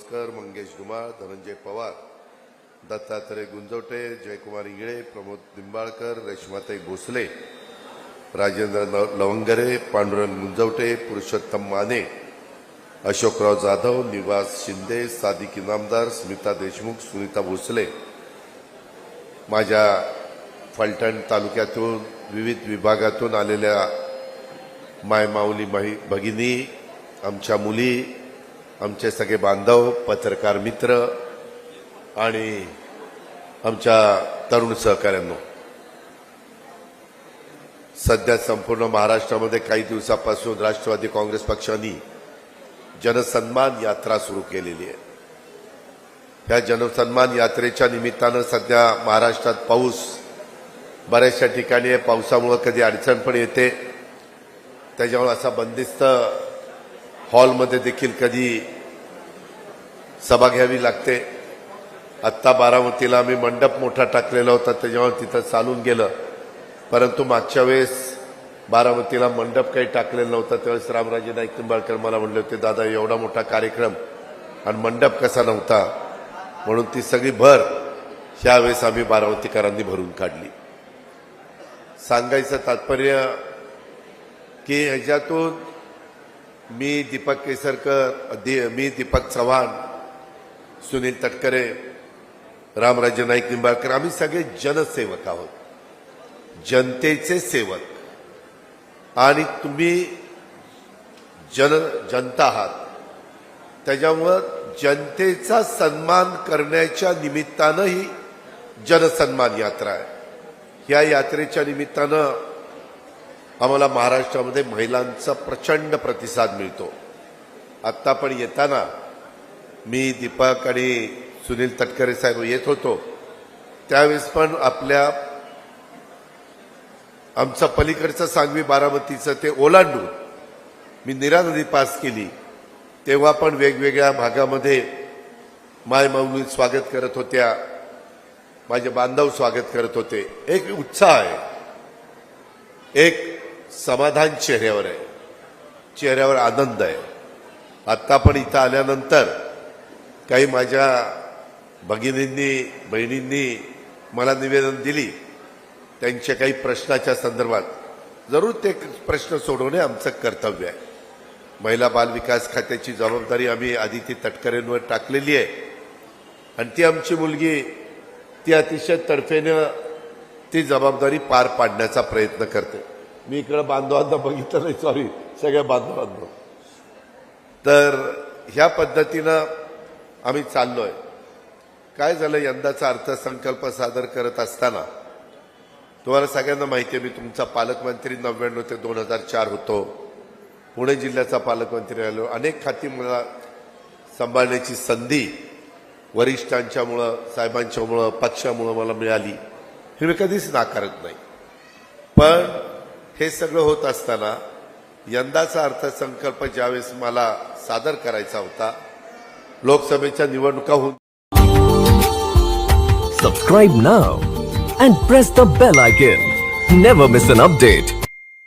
बोरकर मंगेश धुमाळ धनंजय पवार दत्तात्रय गुंजवटे जयकुमार इंगळे प्रमोद निंबाळकर रेश्माताई भोसले राजेंद्र लवंगरे पांडुरंग गुंजवटे पुरुषोत्तम माने अशोकराव जाधव निवास शिंदे सादिक इनामदार स्मिता देशमुख सुनीता भोसले. माझ्या फलटण तालुक्यातून विविध विभागातून आलेल्या मायमाऊली भगिनी आमच्या मुली आमचे सगळे बांधव पत्रकार मित्र आणि आमच्या तरुण सहकाऱ्यांनो. सध्या संपूर्ण महाराष्ट्रामध्ये काही दिवसापासून राष्ट्रवादी काँग्रेस पक्षाने जनसन्मान यात्रा सुरू केलेली आहे. या जनसन्मान यात्रेच्या निमित्तानं सध्या महाराष्ट्रात पाऊस बऱ्याचशा ठिकाणी पावसामुळं कधी अडचण पण येते. त्याच्यामुळे असा बंदिस्त हॉलमध्ये देखील कधी सभा घ्यावी लागते. आत्ता बारामतीला आम्ही मंडप मोठा टाकलेला होता त्याच्यामुळे तिथं चालून गेलं. परंतु मागच्या वेळेस बारामतीला मंडप काही टाकलेला नव्हतं त्यावेळेस रामराजे नाईक निंबाळकर मला म्हणले होते दादा एवढा मोठा कार्यक्रम आणि मंडप कसा नव्हता? म्हणून ती सगळी भर ह्यावेळेस आम्ही बारामतीकरांनी भरून काढली. सांगायचं तात्पर्य की ह्याच्यातून मी दीपक केसरकर दि- मी दीपक चव्हाण सुनील तटकरे रामराजे नाईक निंबाळकर. आम्ही सगळे जनसेवक आहोत. जनतेचे सेवक. आणि तुम्ही जन जनता आहात. त्याच्यामुळं जनतेचा सन्मान करण्याच्या निमित्तानं ही जनसन्मान यात्रा आहे. या यात्रेच्या निमित्तानं आम्हाला महाराष्ट्रामध्ये महिलांचा प्रचंड प्रतिसाद मिळतो. आत्ता पण येताना मी दीपक आणि सुनील तटकरे साहेब येत होतो. त्यावेळेस पण आपल्या आमचं पलीकडचं सांगवी बारामतीचं ते ओलांडून मी निरा नदी पास केली. तेव्हा पण वेगवेगळ्या भागामध्ये मायमाऊली स्वागत करत होत्या. माझे बांधव स्वागत करत होते. एक उत्साह आहे. एक समाधान चेहऱ्यावर आहे. चेहऱ्यावर आनंद आहे. आत्ता पण इथं आल्यानंतर काही माझ्या भगिनींनी बहिणींनी मला निवेदन दिली. त्यांच्या काही प्रश्नाच्या संदर्भात. जरूर ते प्रश्न सोडवणे आमचं कर्तव्य आहे. महिला बाल विकास खात्याची जबाबदारी आम्ही आदिती तटकरेंवर टाकलेली आहे. आणि ती आमची मुलगी ती अतिशय तडफेनं ती जबाबदारी पार पाडण्याचा प्रयत्न करते. मी इकडं बांधवांना बघितलं नाही सॉरी सगळ्या बांधवांना. तर ह्या पद्धतीनं आम्ही चाललोय. काय झालं यंदाचा अर्थसंकल्प सादर करत असताना तुम्हाला सगळ्यांना माहिती आहे मी तुमचा पालकमंत्री नव्याण्णव ते दोन हजार चार होतो. पुणे जिल्ह्याचा पालकमंत्री आलो अनेक खाती मला सांभाळण्याची संधी वरिष्ठांच्यामुळं साहेबांच्यामुळं पक्षामुळं मला मिळाली. हे मी कधीच नाकारत नाही. पण हे सगळं होत असताना यंदाचा अर्थसंकल्प ज्यावेळेस मला सादर करायचा होता लोकसभेच्या निवडणुका होऊन subscribe now and press the bell icon never miss an update